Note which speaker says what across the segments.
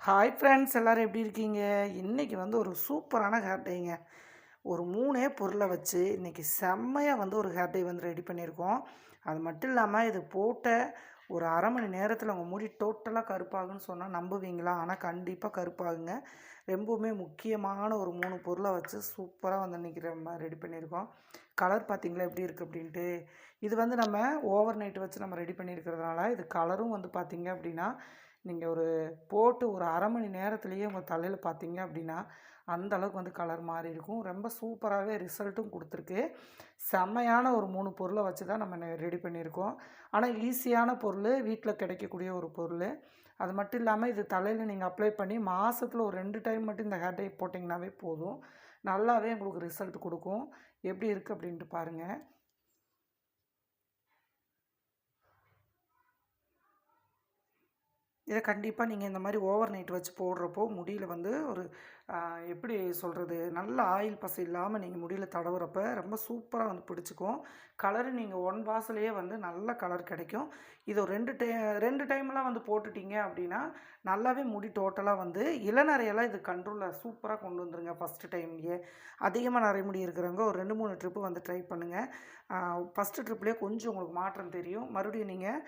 Speaker 1: Hi friends எல்லோரும் எப்படி இருக்கீங்க? இன்றைக்கி வந்து ஒரு சூப்பரான ஹேர் டேங்க ஒரு மூணே பொருளை வச்சு இன்றைக்கி செம்மையாக வந்து ஒரு ஹேர் டே வந்து ரெடி பண்ணியிருக்கோம். அது மட்டும் இல்லாமல் இது போட்ட ஒரு அரை மணி நேரத்தில் உங்கள் முடி டோட்டலாக கருப்பாகுன்னு சொன்னால் நம்புவீங்களா? ஆனால் கண்டிப்பாக கருப்பாகுங்க. ரொம்பவுமே முக்கியமான ஒரு மூணு பொருளை வச்சு சூப்பராக வந்து இன்றைக்கி நம்ம ரெடி பண்ணியிருக்கோம். கலர் பார்த்திங்களா எப்படி இருக்குது அப்படின்ட்டு. இது வந்து நம்ம ஓவர் நைட் வச்சு நம்ம ரெடி பண்ணியிருக்கிறதுனால இது கலரும் வந்து பார்த்திங்க அப்படின்னா நீங்கள் ஒரு போட்டு ஒரு அரை மணி நேரத்துலேயே உங்கள் தலையில் பார்த்தீங்க அப்படின்னா அந்த அளவுக்கு வந்து கலர் மாறி இருக்கும். ரொம்ப சூப்பராகவே ரிசல்ட்டும் கொடுத்துருக்கு. செம்மையான ஒரு மூணு பொருளை வச்சு தான் நம்ம ரெடி பண்ணியிருக்கோம். ஆனால் ஈஸியான பொருள் வீட்டில் கிடைக்கக்கூடிய ஒரு பொருள். அது மட்டும் இல்லாமல் இது தலையில் நீங்கள் அப்ளை பண்ணி மாதத்தில் ஒரு ரெண்டு டைம் மட்டும் இந்த ஹேர் டை போட்டிங்கனாவே போதும். நல்லாவே உங்களுக்கு ரிசல்ட் கொடுக்கும். எப்படி இருக்குது அப்படின்ட்டு பாருங்கள் இதை கண்டிப்பாக நீங்கள் இந்த மாதிரி ஓவர் நைட் வச்சு போடுறப்போ முடியில் வந்து ஒரு எப்படி சொல்கிறது நல்ல ஆயில் பசை இல்லாமல் நீங்கள் முடியில் தடவுறப்ப ரொம்ப சூப்பராக வந்து பிடிச்சிக்கும். கலரு நீங்கள் ஒன் வாசலையே வந்து நல்ல கலர் கிடைக்கும். இது ரெண்டு டை ரெண்டு டைம்லாம் வந்து போட்டுட்டீங்க அப்படின்னா நல்லாவே முடி டோட்டலாக வந்து இளநறையெல்லாம் இது கண்ட்ரோலில் சூப்பராக கொண்டு வந்துருங்க ஃபஸ்ட்டு டைம்லேயே அதிகமாக நிறைய முடி இருக்கிறவங்க ஒரு ரெண்டு மூணு ட்ரிப்பு வந்து ட்ரை பண்ணுங்கள் ஃபஸ்ட்டு ட்ரிப்லேயே கொஞ்சம் உங்களுக்கு மாற்றம் தெரியும். மறுபடியும் நீங்கள்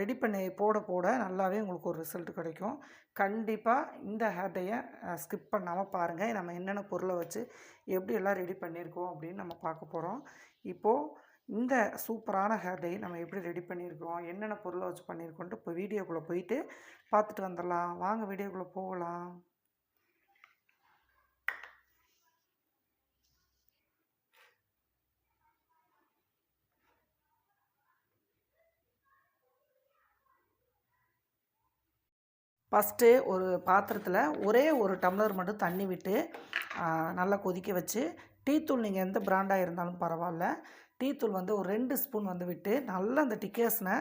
Speaker 1: ரெடி பண்ணி போட போட நல்லாவே உங்களுக்கு ஒரு ரிசல்ட் கிடைக்கும். கண்டிப்பாக இந்த ஹேர் டேயை ஸ்கிப் பண்ணாமல் பாருங்கள் நம்ம என்னென்ன பொருளை வச்சு எப்படி எல்லாம் ரெடி பண்ணியிருக்கோம் அப்படின்னு நம்ம பார்க்க போகிறோம் இப்போது இந்த சூப்பரான ஹேர் டை நம்ம எப்படி ரெடி பண்ணியிருக்கோம் என்னென்ன பொருளை வச்சு பண்ணியிருக்கோன்ட்டு இப்போ வீடியோக்குள்ளே போயிட்டு பார்த்துட்டு வந்துடலாம். வாங்க வீடியோக்குள்ளே போகலாம். ஃபஸ்ட்டு ஒரு பாத்திரத்தில் ஒரே ஒரு டம்ளர் மட்டும் தண்ணி விட்டு நல்லா கொதிக்க வச்சு டீத்தூள் நீங்கள் எந்த பிராண்டாக இருந்தாலும் பரவாயில்ல டீத்தூள் வந்து ஒரு ரெண்டு ஸ்பூன் வந்து விட்டு நல்லா அந்த டிக்கேஷனை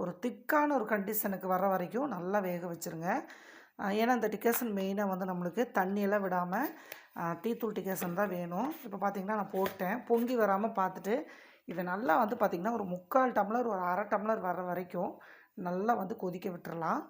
Speaker 1: ஒரு திக்கான ஒரு கண்டிஷனுக்கு வர வரைக்கும் நல்லா வேக வச்சுருங்க. ஏன்னா இந்த டிக்கேஷன் மெயினாக வந்து நம்மளுக்கு தண்ணியெல்லாம் விடாமல் டீத்தூள் டிக்கேஷன் தான் வேணும். இப்போ பார்த்திங்கன்னா நான் போட்டேன். பொங்கி வராமல் பார்த்துட்டு இதை நல்லா வந்து பார்த்திங்கன்னா ஒரு முக்கால் டம்ளர் ஒரு அரை டம்ளர் வர வரைக்கும் நல்லா வந்து கொதிக்க விட்டுறலாம்.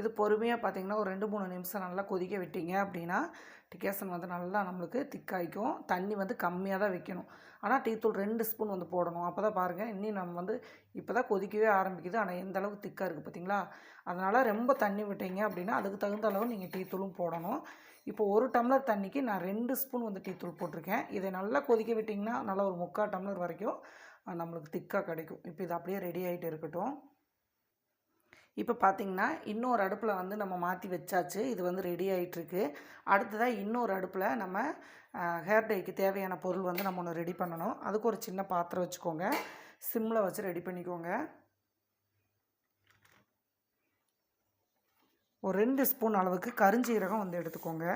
Speaker 1: இது பொறுமையாக பார்த்திங்கன்னா ஒரு ரெண்டு மூணு நிமிஷம் நல்லா கொதிக்க விட்டீங்க அப்படின்னா டிகேசன் வந்து நல்லா நம்மளுக்கு திக்காய்க்கும். தண்ணி வந்து கம்மியாக தான் வைக்கணும். ஆனால் டீத்தூள் ரெண்டு ஸ்பூன் வந்து போடணும். அப்போ தான் பாருங்கள் இன்னும் நம்ம வந்து இப்போ தான் கொதிக்கவே ஆரம்பிக்குது. ஆனால் எந்த அளவுக்கு திக்காக இருக்குது பார்த்தீங்களா அதனால் ரொம்ப தண்ணி விட்டீங்க அப்படின்னா அதுக்கு தகுந்த அளவு நீங்கள் டீத்தூளும் போடணும். இப்போ ஒரு டம்ளர் தண்ணிக்கு நான் ரெண்டு ஸ்பூன் வந்து டீத்தூள் போட்டிருக்கேன். இதை நல்லா கொதிக்க விட்டிங்கன்னா நல்லா ஒரு முக்கால் டம்ளர் வரைக்கும் நம்மளுக்கு திக்காக கிடைக்கும். இப்போ இது அப்படியே ரெடி ஆகிட்டு இருக்கட்டும். இப்போ பார்த்திங்கன்னா இன்னொரு அடுப்பில் வந்து நம்ம மாற்றி வச்சாச்சு. இது வந்து ரெடி ஆகிட்டுருக்கு அடுத்ததாக இன்னொரு அடுப்பில் நம்ம ஹேர் டேக்கு தேவையான பொருள் வந்து நம்ம ஒன்று ரெடி பண்ணணும். அதுக்கு ஒரு சின்ன பாத்திரம் வச்சுக்கோங்க. சிம்மில் வச்சு ரெடி பண்ணிக்கோங்க. ஒரு ரெண்டு ஸ்பூன் அளவுக்கு கருஞ்சீரகம் வந்து எடுத்துக்கோங்க.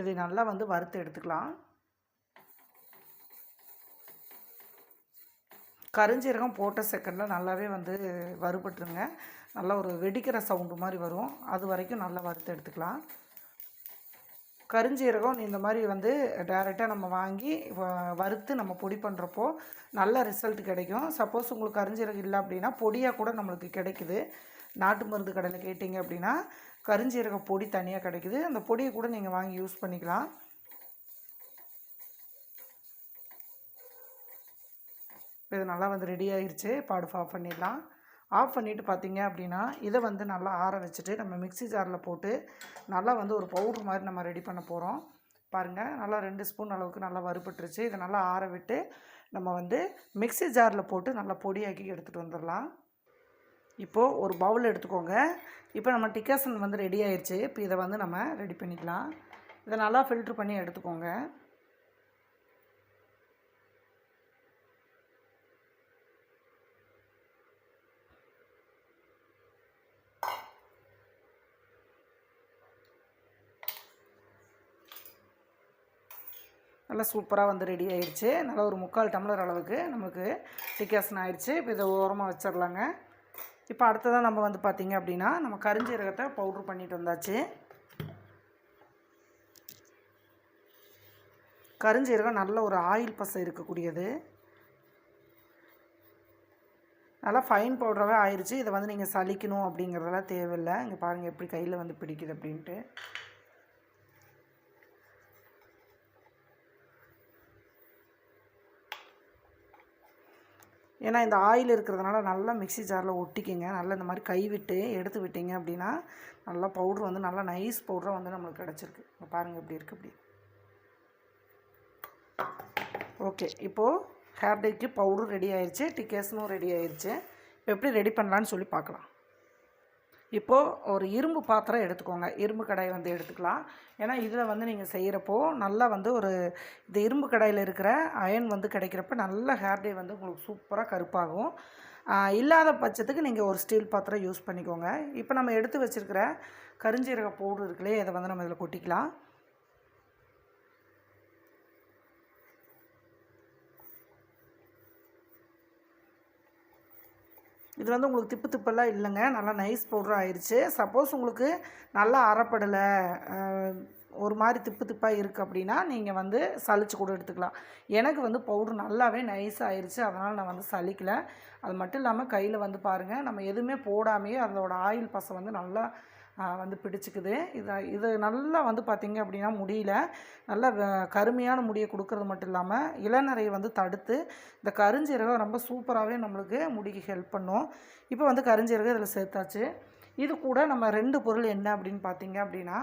Speaker 1: இதை நல்லா வந்து வறுத்து எடுத்துக்கலாம். கருஞ்சீரகம் போட்ட செகண்டில் நல்லாவே வந்து வறுபட்டுருங்க. நல்லா ஒரு வெடிக்கிற சவுண்டு மாதிரி வரும். அது வரைக்கும் நல்லா வறுத்து எடுத்துக்கலாம். கருஞ்சீரகம் இந்த மாதிரி வந்து டேரெக்டாக நம்ம வாங்கி வறுத்து நம்ம பொடி பண்ணுறப்போ நல்ல ரிசல்ட் கிடைக்கும். சப்போஸ் உங்களுக்கு கருஞ்சீரகம் இல்லை அப்படின்னா பொடியாக கூட நம்மளுக்கு கிடைக்குது. நாட்டு மருந்து கடையில் கேட்டிங்க அப்படின்னா கருஞ்சீரக பொடி தனியாக கிடைக்குது. அந்த பொடியை கூட நீங்கள் வாங்கி யூஸ் பண்ணிக்கலாம். இது நல்லா வந்து ரெடி ஆகிடுச்சு பாடுஃப் ஆஃப் பண்ணிடலாம். ஆஃப் பண்ணிவிட்டு பார்த்தீங்க அப்படின்னா இதை வந்து நல்லா ஆற வச்சுட்டு நம்ம மிக்சி ஜாரில் போட்டு நல்லா வந்து ஒரு பவுட்ரு மாதிரி நம்ம ரெடி பண்ண போகிறோம் பாருங்கள் நல்லா ரெண்டு ஸ்பூன் அளவுக்கு நல்லா வறுபட்டுருச்சு. இதை நல்லா ஆற விட்டு நம்ம வந்து மிக்சி ஜாரில் போட்டு நல்லா பொடியாக்கி எடுத்துகிட்டு வந்துடலாம். இப்போது ஒரு பவுல் எடுத்துக்கோங்க. இப்போ நம்ம டிக்கசன் வந்து ரெடி ஆயிடுச்சு இப்போ இதை வந்து நம்ம ரெடி பண்ணிக்கலாம். இதை நல்லா ஃபில்ட்ரு பண்ணி எடுத்துக்கோங்க. நல்லா சூப்பராக வந்து ரெடி ஆயிடுச்சு நல்லா ஒரு முக்கால் டம்ளர் அளவுக்கு நமக்கு டிக்காசன் ஆயிடுச்சு இப்போ இதை ஓரமாக வச்சிடலாங்க இப்போ அடுத்ததாக நம்ம வந்து பார்த்திங்க அப்படின்னா நம்ம கருஞ்சீரகத்தை பவுட்ரு பண்ணிட்டு வந்தாச்சு. கருஞ்சீரகம் நல்ல ஒரு ஆயில் பசை இருக்கக்கூடியது. நல்லா ஃபைன் பவுடராகவே ஆயிடுச்சு இதை வந்து நீங்கள் சலிக்கணும் அப்படிங்கிறதெல்லாம் தேவையில்லை. இங்கே பாருங்கள் எப்படி கையில் வந்து பிடிக்குது அப்படின்ட்டு. ஏன்னா இந்த ஆயில் இருக்கிறதுனால நல்லா மிக்ஸி ஜாரில் ஒட்டிக்கிங்க. நல்லா இந்த மாதிரி கைவிட்டு எடுத்து விட்டீங்க அப்படின்னா நல்லா பவுட்ரு வந்து நல்லா நைஸ் பவுடராக வந்து நம்மளுக்கு கிடச்சிருக்கு. இங்கே பாருங்கள் எப்படி இருக்குது இப்படி. ஓகே. இப்போது ஹேர் டேக்கு பவுடரும் ரெடி ஆயிடுச்சு டிக்கேஸனும் ரெடி ஆயிடுச்சு இப்போ எப்படி ரெடி பண்ணலான்னு சொல்லி பார்க்கலாம். இப்போது ஒரு இரும்பு பாத்திரம் எடுத்துக்கோங்க. இரும்பு கடாய் வந்து எடுத்துக்கலாம். ஏன்னா இதில் வந்து நீங்கள் செய்கிறப்போ நல்லா வந்து ஒரு இந்த இரும்பு கடாயில் இருக்கிற அயன் வந்து கிடைக்கிறப்ப நல்ல ஹேர் டே வந்து உங்களுக்கு சூப்பராக கருப்பாகும். இல்லாத பட்சத்துக்கு நீங்கள் ஒரு ஸ்டீல் பாத்திரம் யூஸ் பண்ணிக்கோங்க. இப்போ நம்ம எடுத்து வச்சுருக்கிற கருஞ்சீரக பவுடர் இருக்குல்லையே இதை வந்து நம்ம இதில் கொட்டிக்கலாம். இது வந்து உங்களுக்கு திப்பு திப்பெல்லாம் இல்லைங்க. நல்லா நைஸ் பவுடர் ஆயிடுச்சு சப்போஸ் உங்களுக்கு நல்லா அறப்படலை ஒரு மாதிரி திப்பு திப்பாக இருக்குது அப்படின்னா நீங்கள் வந்து சளிச்சு கூட எடுத்துக்கலாம். எனக்கு வந்து பவுடர் நல்லாவே நைஸ் ஆயிடுச்சு அதனால் நான் வந்து சளிக்கலை. அது மட்டும் இல்லாமல் கையில் வந்து பாருங்கள் நம்ம எதுவுமே போடாமையே அதோடய ஆயில் பசை வந்து நல்லா வந்து பிடிச்சிக்குது. இதை இது நல்லா வந்து பார்த்திங்க அப்படின்னா முடியல. நல்லா கருமையான முடியை கொடுக்கறது மட்டும் இல்லாமல் இளநரையை வந்து தடுத்து இந்த கருஞ்சீரகம் ரொம்ப சூப்பராகவே நம்மளுக்கு முடிக்கு ஹெல்ப் பண்ணும். இப்போ வந்து கருஞ்சீரகம் இதில் சேர்த்தாச்சு. இது கூட நம்ம ரெண்டு பொருள் என்ன அப்படின்னு பார்த்தீங்க அப்படின்னா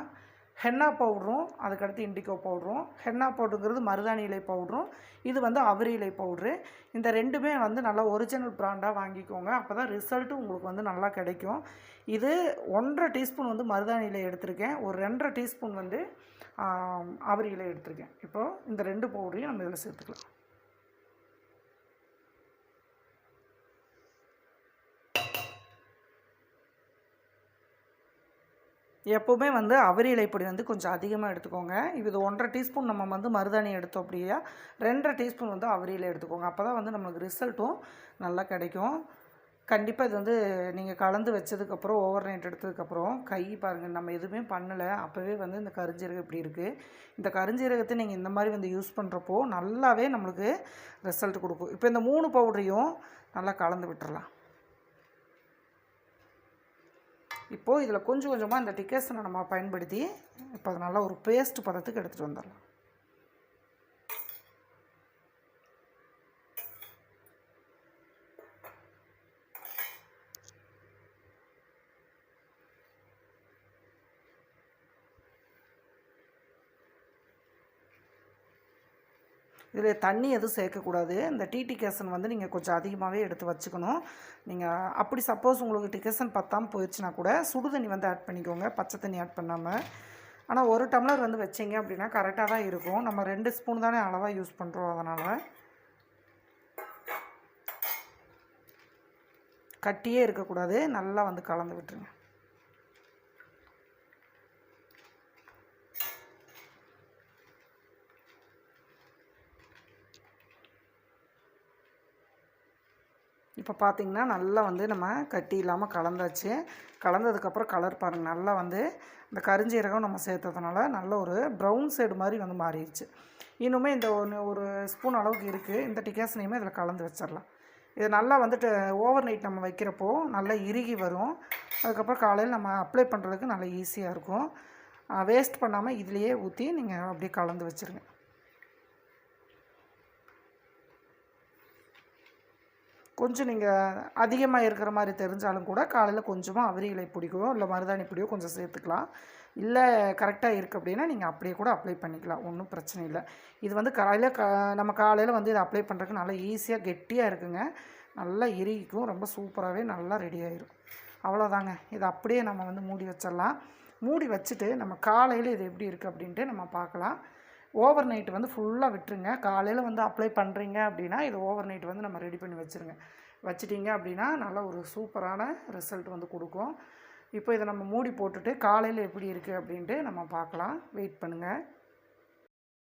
Speaker 1: ஹென்னா பவுடரும் அதுக்கடுத்து இண்டிகோ பவுடரும் ஹென்னா பவுடருங்கிறது மருதாணி இலை பவுடரும் இது வந்து அவரி இலை பவுட்ரு இந்த ரெண்டுமே வந்து நல்லா ஒரிஜினல் ப்ராண்டாக வாங்கிக்கோங்க. அப்போ தான் ரிசல்ட்டும் உங்களுக்கு வந்து நல்லா கிடைக்கும். இது ஒன்றரை டீஸ்பூன் வந்து மருதாணி இலை எடுத்திருக்கேன். ஒரு ரெண்டரை டீஸ்பூன் வந்து அவரி இலை எடுத்திருக்கேன். இப்போது இந்த ரெண்டு பவுடரையும் நம்ம இதில் சேர்த்துக்கலாம். எப்போவுமே வந்து அவரி இலைப்பொடி வந்து கொஞ்சம் அதிகமாக எடுத்துக்கோங்க. இது ஒன்றரை டீஸ்பூன் நம்ம வந்து மருதாணி எடுத்தோம் அப்படியா? ரெண்டரை டீஸ்பூன் வந்து அவரி இலை எடுத்துக்கோங்க. அப்போ தான் வந்து நம்மளுக்கு ரிசல்ட்டும் நல்லா கிடைக்கும். கண்டிப்பாக இது வந்து நீங்கள் கலந்து வச்சதுக்கப்புறம் ஓவர் நைட் எடுத்ததுக்கப்புறம் கை பாருங்கள் நம்ம எதுவுமே பண்ணலை. அப்போவே வந்து இந்த கருஞ்சீரகம் இப்படி இருக்குது இந்த கருஞ்சீரகத்தை நீங்கள் இந்த மாதிரி வந்து யூஸ் பண்ணுறப்போ நல்லாவே நம்மளுக்கு ரிசல்ட் கொடுக்கும். இப்போ இந்த மூணு பவுடரையும் நல்லா கலந்து விட்டுறலாம். இப்போது இதில் கொஞ்சம் கொஞ்சமாக இந்த டிக்கேஷனை நம்ம பயன்படுத்தி இப்போ அதனால் நல்லா ஒரு பேஸ்ட் பதத்துக்கு எடுத்துகிட்டு வந்துடலாம். இதில் தண்ணி எதுவும் சேர்க்கக்கூடாது. இந்த டீ டிகேசன் வந்து நீங்கள் கொஞ்சம் அதிகமாகவே எடுத்து வச்சுக்கணும். நீங்கள் அப்படி சப்போஸ் உங்களுக்கு டிகேசன் பத்தாமல் போயிடுச்சுன்னா கூட சுடு தண்ணி வந்து ஆட் பண்ணிக்கோங்க. பச்சை தண்ணி ஆட் பண்ணாமல் ஆனால் ஒரு டம்ளர் வந்து வச்சிங்க அப்படின்னா கரெக்டாக தான் இருக்கும். நம்ம ரெண்டு ஸ்பூன் தானே அளவாக யூஸ் பண்ணுறோம் அதனால். கட்டியே இருக்கக்கூடாது. நல்லா வந்து கலந்து விட்டுருங்க. இப்போ பார்த்தீங்கன்னா நல்லா வந்து நம்ம கட்டி இல்லாமல் கலந்தாச்சு. கலந்ததுக்கப்புறம் கலர் பாருங்கள் நல்லா வந்து இந்த கருஞ்சீரகம் நம்ம சேர்த்ததுனால நல்ல ஒரு ப்ரௌன் சைடு மாதிரி வந்து மாறிடுச்சு. இன்னுமே இந்த ஒன்று ஒரு ஸ்பூன் அளவுக்கு இருக்குது இந்த டிகாசனையுமே இதில் கலந்து வச்சிடலாம். இது நல்லா வந்துட்டு ஓவர் நைட் நம்ம வைக்கிறப்போ நல்லா இறுகி வரும். அதுக்கப்புறம் காலையில் நம்ம அப்ளை பண்ணுறதுக்கு நல்லா ஈஸியாக இருக்கும். வேஸ்ட் பண்ணாமல் இதிலையே ஊற்றி நீங்கள் அப்படியே கலந்து வச்சுருங்க. கொஞ்சம் நீங்கள் அதிகமாக இருக்கிற மாதிரி தெரிஞ்சாலும் கூட காலையில் கொஞ்சமாக அவரி இலை பிடிக்கோ இல்லை மருதாணி பொடியோ கொஞ்சம் சேர்த்துக்கலாம். இல்லை கரெக்டாக இருக்குது அப்படின்னா நீங்கள் அப்படியே கூட அப்ளை பண்ணிக்கலாம். ஒன்றும் பிரச்சனை இல்லை. இது வந்து காலையில் க நம்ம காலையில் வந்து இதை அப்ளை பண்ணுறதுக்கு நல்லா ஈஸியாக கெட்டியாக இருக்குங்க. நல்லா இறுகிக்கும். ரொம்ப சூப்பராகவே நல்லா ரெடி ஆயிரும். அவ்வளோதாங்க இதை அப்படியே நம்ம வந்து மூடி வச்சிடலாம். மூடி வச்சுட்டு நம்ம காலையில் இது எப்படி இருக்குது அப்படின்ட்டு நம்ம பார்க்கலாம். ஓவர் நைட் வந்து ஃபுல்லாக விட்டுருங்க. காலையில் வந்து அப்ளை பண்ணுறீங்க அப்படின்னா இது ஓவர் நைட் வந்து நம்ம ரெடி பண்ணி வச்சுருங்க. வச்சிட்டிங்க அப்படின்னா நல்ல ஒரு சூப்பரான ரிசல்ட் வந்து கொடுக்கும். இப்போ இதை நம்ம மூடி போட்டுட்டு காலையில் எப்படி இருக்குது அப்படின்ட்டு நம்ம பார்க்கலாம் வெயிட் பண்ணுங்கள்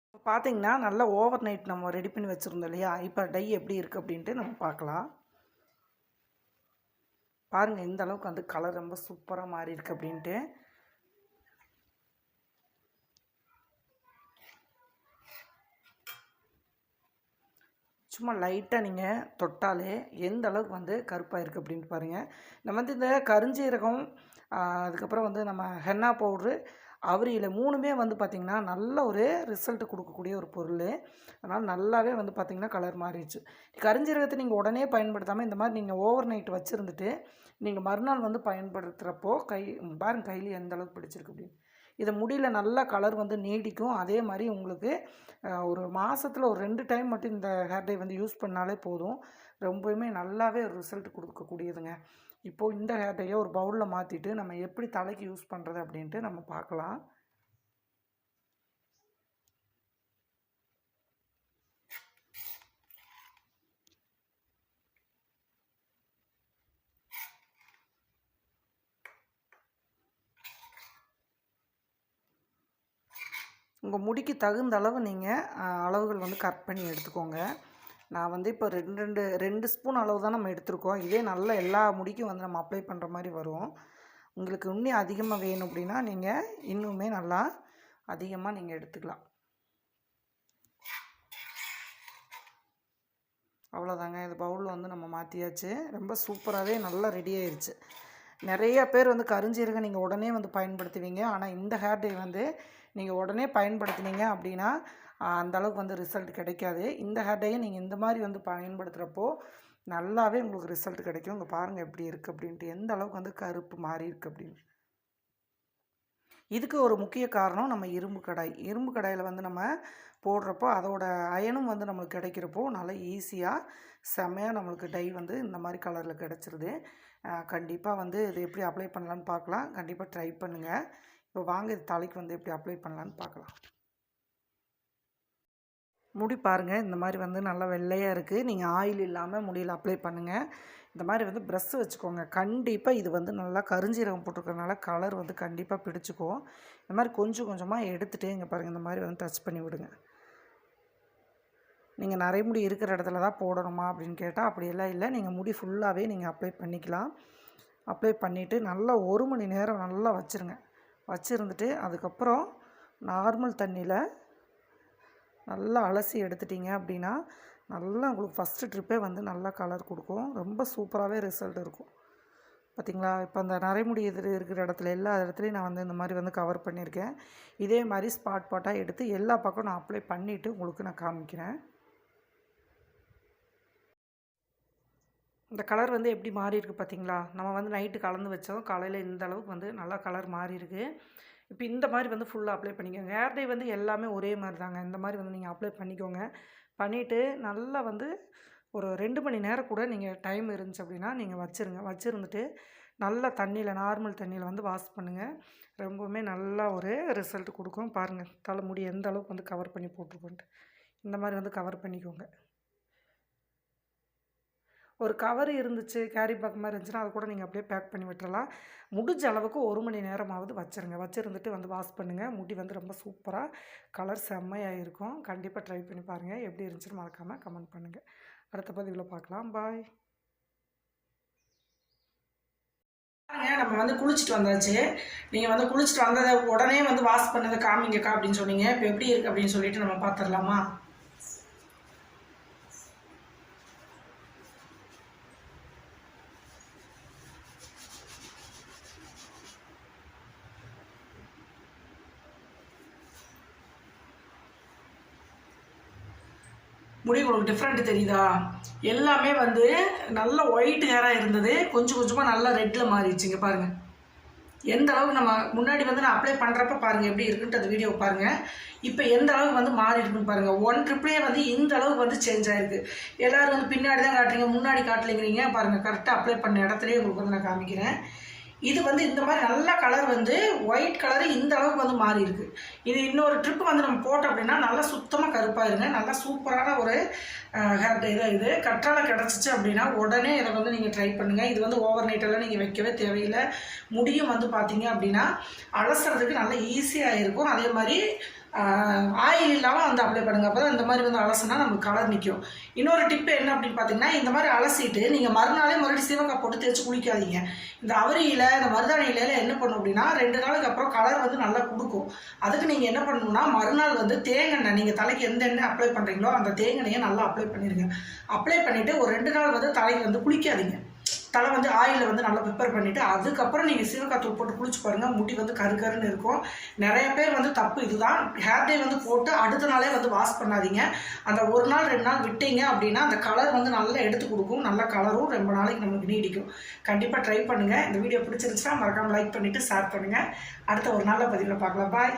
Speaker 1: இப்போ பார்த்தீங்கன்னா நல்லா ஓவர் நைட் நம்ம ரெடி பண்ணி வச்சுருந்தோம் இல்லையா? இப்போ டை எப்படி இருக்குது அப்படின்ட்டு நம்ம பார்க்கலாம் பாருங்கள் இந்த அளவுக்கு வந்து கலர் ரொம்ப சூப்பராக மாறி இருக்குது அப்படின்ட்டு. சும்மா லைட்டாக நீங்கள் தொட்டாலே எந்த அளவுக்கு வந்து கருப்பாக இருக்குது அப்படின்ட்டு பாருங்கள் நம்ம வந்து இந்த கருஞ்சீரகம் அதுக்கப்புறம் வந்து நம்ம ஹென்னா பவுட்ரு அவரியில் மூணுமே வந்து பார்த்திங்கன்னா நல்ல ஒரு ரிசல்ட்டு கொடுக்கக்கூடிய ஒரு பொருள். அதனால் நல்லாவே வந்து பார்த்திங்கன்னா கலர் மாறிடுச்சு. கருஞ்சீரகத்தை நீங்கள் உடனே பயன்படுத்தாமல் இந்த மாதிரி நீங்கள் ஓவர் நைட் வச்சுருந்துட்டு நீங்கள் மறுநாள் வந்து பயன்படுத்துகிறப்போ கை பாருங்கள் கையில் எந்த அளவுக்கு பிடிச்சிருக்கு அப்படின்னு. இதை முடியில் நல்லா கலர் வந்து நீடிக்கும். அதே மாதிரி உங்களுக்கு ஒரு மாதத்தில் ஒரு ரெண்டு டைம் மட்டும் இந்த ஹேர் டை வந்து யூஸ் பண்ணாலே போதும். ரொம்பவுமே நல்லாவே ஒரு ரிசல்ட் கொடுக்கக்கூடியதுங்க. இப்போது இந்த ஹேர் டையை ஒரு பவுலில் மாற்றிட்டு நம்ம எப்படி தலைக்கு யூஸ் பண்ணுறது அப்படின்ட்டு நம்ம பார்க்கலாம். உங்கள் முடிக்கு தகுந்த அளவு நீங்கள் அளவுகள் வந்து கட் பண்ணி எடுத்துக்கோங்க. நான் வந்து இப்போ ரெண்டு ரெண்டு ரெண்டு ஸ்பூன் அளவு தான் நம்ம எடுத்திருக்கோம். இதே நல்ல எல்லா முடிக்கும் வந்து நம்ம அப்ளை பண்ணுற மாதிரி வரும். உங்களுக்கு இன்னும் அதிகமாக வேணும் அப்படின்னா நீங்கள் இன்னுமே நல்லா அதிகமாக நீங்கள் எடுத்துக்கலாம். அவ்வளோதாங்க இது பவுலில் வந்து நம்ம மாற்றியாச்சு ரொம்ப சூப்பராகவே நல்லா ரெடி ஆயிடுச்சு நிறைய பேர் வந்து கருஞ்சீரகம் நீங்கள் உடனே வந்து பயன்படுத்துவீங்க. ஆனால் இந்த ஹேர் டே வந்து நீங்கள் உடனே பயன்படுத்தினீங்க அப்படின்னா அந்த அளவுக்கு வந்து ரிசல்ட் கிடைக்காது. இந்த ஹேர் டையை நீங்கள் இந்த மாதிரி வந்து பயன்படுத்துகிறப்போ நல்லாவே உங்களுக்கு ரிசல்ட் கிடைக்கும். இங்கே பாருங்கள் எப்படி இருக்குது அப்படின்ட்டு. எந்த அளவுக்கு வந்து கருப்பு மாறி இருக்குது அப்படின்னு. இதுக்கு ஒரு முக்கிய காரணம் நம்ம இரும்பு கடாய். இரும்பு கடாயில் வந்து நம்ம போடுறப்போ அதோட அயனும் வந்து நம்மளுக்கு கிடைக்கிறப்போ நல்லா ஈஸியாக செம்மையாக நம்மளுக்கு டை வந்து இந்த மாதிரி கலரில் கிடச்சிருது. கண்டிப்பாக வந்து இது எப்படி அப்ளை பண்ணலான்னு பார்க்கலாம். கண்டிப்பாக ட்ரை பண்ணுங்கள் இப்போ வாங்க இது தலைக்கு வந்து எப்படி அப்ளை பண்ணலான்னு பார்க்கலாம். முடி பாருங்கள் இந்த மாதிரி வந்து நல்லா வெள்ளையாக இருக்குது நீங்கள் ஆயில் இல்லாமல் முடியில் அப்ளை பண்ணுங்கள் இந்த மாதிரி வந்து ப்ரெஷ் வச்சுக்கோங்க. கண்டிப்பாக இது வந்து நல்லா கருஞ்சீரகம் போட்டிருக்கறனால கலர் வந்து கண்டிப்பாக பிடிச்சிக்கும். இந்த மாதிரி கொஞ்சம் கொஞ்சமாக எடுத்துகிட்டே இங்கே பாருங்கள் இந்த மாதிரி வந்து டச் பண்ணி விடுங்க. நீங்கள் நிறைய முடி இருக்கிற இடத்துல தான் போடணுமா அப்படின்னு கேட்டால் அப்படியெல்லாம் இல்லை. நீங்கள் முடி ஃபுல்லாகவே நீங்கள் அப்ளை பண்ணிக்கலாம். அப்ளை பண்ணிவிட்டு நல்லா ஒரு மணி நேரம் நல்லா வச்சுருங்க. வச்சுருந்துட்டு அதுக்கப்புறம் நார்மல் தண்ணியில் நல்லா அலசி எடுத்துட்டிங்க அப்படின்னா நல்லா உங்களுக்கு ஃபஸ்ட்டு ட்ரிப்பே வந்து நல்லா கலர் கொடுக்கும். ரொம்ப சூப்பராகவே ரிசல்ட் இருக்கும். பார்த்திங்களா இப்போ அந்த நரைமுடி எதிர் இருக்கிற இடத்துல எல்லா இடத்துலையும் நான் வந்து இந்த மாதிரி வந்து கவர் பண்ணியிருக்கேன். இதே மாதிரி ஸ்பாட் பாட்டாக எடுத்து எல்லா பக்கம் நான் அப்ளை பண்ணிவிட்டு உங்களுக்கு நான் காமிக்கிறேன். இந்த கலர் வந்து எப்படி மாறி இருக்குது பார்த்தீங்களா? நம்ம வந்து நைட்டு கலந்து வச்சோம். காலையில் இந்த அளவுக்கு வந்து நல்லா கலர் மாறி இருக்குது இப்போ இந்த மாதிரி வந்து ஃபுல்லாக அப்ளை பண்ணிக்கோங்க. ஹேர் டே வந்து எல்லாமே ஒரே மாதிரி தாங்க. இந்த மாதிரி வந்து நீங்கள் அப்ளை பண்ணிக்கோங்க. பண்ணிவிட்டு நல்லா வந்து ஒரு ரெண்டு மணி நேரம் கூட நீங்கள் டைம் இருந்துச்சு அப்படின்னா நீங்கள் வச்சுருங்க. வச்சுருந்துட்டு நல்லா தண்ணியில் நார்மல் தண்ணியில் வந்து வாஷ் பண்ணுங்கள் ரொம்பவுமே நல்லா ஒரு ரிசல்ட் கொடுக்கும். பாருங்கள் தலைமுடி எந்த அளவுக்கு வந்து கவர் பண்ணி போட்டிருக்கோன்ட்டு. இந்த மாதிரி வந்து கவர் பண்ணிக்கோங்க. ஒரு கவர் இருந்துச்சு கேரி பேக் மாதிரி இருந்துச்சுன்னா அதை கூட நீங்கள் அப்படியே பேக் பண்ணி விட்டுறலாம். முடிஞ்ச அளவுக்கு ஒரு மணி நேரமாவது வச்சுருங்க. வச்சுருந்துட்டு வந்து வாஷ் பண்ணுங்கள் முடி வந்து ரொம்ப சூப்பராக கலர் செம்மையாக இருக்கும் கண்டிப்பாக ட்ரை பண்ணி பாருங்கள் எப்படி இருந்துச்சுன்னு மறக்காமல் கமெண்ட் பண்ணுங்கள் அடுத்த பதிவில் பார்க்கலாம். பாய் நம்ம வந்து குளிச்சுட்டு வந்தாச்சு. நீங்கள் வந்து குளிச்சுட்டு வந்ததை உடனே வந்து வாஷ் பண்ணதை காமிங்கக்கா அப்படின்னு சொன்னீங்க. இப்போ எப்படி இருக்குது அப்படின்னு சொல்லிட்டு நம்ம பார்த்துடலாமா? முடி உங்களுக்கு டிஃப்ரெண்ட் தெரியுதா? எல்லாமே வந்து நல்ல ஒயிட் ஹேராக இருந்தது. கொஞ்சம் கொஞ்சமாக நல்லா ரெட்டில் மாறிடுச்சுங்க பாருங்கள் எந்த அளவுக்கு நம்ம முன்னாடி வந்து நான் அப்ளை பண்ணுறப்ப பாருங்கள் எப்படி இருக்குன்ட்டு அந்த வீடியோ பாருங்கள் இப்போ எந்த அளவுக்கு வந்து மாறி இருக்குன்னு பாருங்கள் ஒன் ட்ரிப்லேயே வந்து இந்த அளவுக்கு வந்து சேஞ்ச் ஆகிருக்கு எல்லோரும் வந்து பின்னாடி தான் காட்டுறீங்க முன்னாடி காட்டலைங்கிறீங்க. பாருங்கள் கரெக்டாக அப்ளை பண்ண இடத்துலேயே உங்களுக்கு வந்து நான் காமிக்கிறேன். இது வந்து இந்த மாதிரி நல்ல கலர் வந்து ஒயிட் கலரு இந்த அளவுக்கு வந்து மாறி இருக்கு. இது இன்னொரு ட்ரிப் வந்து நம்ம போட்டோம் அப்படின்னா நல்லா சுத்தமாக கருப்பாயிருங்க நல்லா சூப்பரான ஒரு ஹேர் இதாக இது. கற்றாழை கிடச்சிச்சு அப்படின்னா உடனே இதை வந்து நீங்கள் ட்ரை பண்ணுங்கள் இது வந்து ஓவர் நைட்டெல்லாம் நீங்கள் வைக்கவே தேவையில்லை. முடியும் வந்து பார்த்தீங்க அப்படின்னா அலசுறதுக்கு நல்லா ஈஸியாக இருக்கும். அதே மாதிரி ஆயில் இல்லாமல் வந்து அப்ளை பண்ணுங்கள் அப்போ தான் இந்த மாதிரி வந்து அலசுனா நமக்கு கலர் நிற்கும் இன்னொரு டிப்பு என்ன அப்படின்னு பார்த்தீங்கன்னா இந்த மாதிரி அலசிட்டு நீங்கள் மறுநாளே மறுபடியும் சீவக்காய் போட்டு தேய்ச்சி குளிக்காதீங்க. இந்த அவரியில் இந்த மருதாணி இலையில என்ன பண்ணும் அப்படின்னா ரெண்டு நாளுக்கு அப்புறம் கலர் வந்து நல்லா கொடுக்கும். அதுக்கு நீங்கள் என்ன பண்ணணும்னா மறுநாள் வந்து தேங்காய் நீங்கள் தலைக்கு எந்த எண்ணெய் அப்ளை பண்ணுறீங்களோ அந்த தேங்கெண்ணையை நல்லா அப்ளை பண்ணிடுங்க அப்ளை பண்ணிவிட்டு ஒரு ரெண்டு நாள் வந்து தலைக்கு வந்து குளிக்காதீங்க. தலை வந்து ஆயிலில் வந்து நல்லா ப்ரிப்பேர் பண்ணிவிட்டு அதுக்கப்புறம் நீங்கள் சீவக்காத்தூள் போட்டு குளிச்சு பாருங்கள் முடி வந்து கரு கருன்னு இருக்கும். நிறைய பேர் வந்து தப்பு இதுதான். ஹேர் டே வந்து போட்டு அடுத்த நாளே வந்து வாஷ் பண்ணாதீங்க. அந்த ஒரு நாள் ரெண்டு நாள் விட்டீங்க அப்படின்னா அந்த கலர் வந்து நல்லா எடுத்து கொடுக்கும். நல்ல கலரும் ரொம்ப நாளைக்கு நமக்கு நீடிக்கும். கண்டிப்பாக ட்ரை பண்ணுங்கள் இந்த வீடியோ பிடிச்சிருந்துச்சுன்னா மறக்காமல் லைக் பண்ணிவிட்டு ஷேர் பண்ணுங்கள் அடுத்த ஒரு நாளில் பதிவில் பார்க்கலாம். பாய்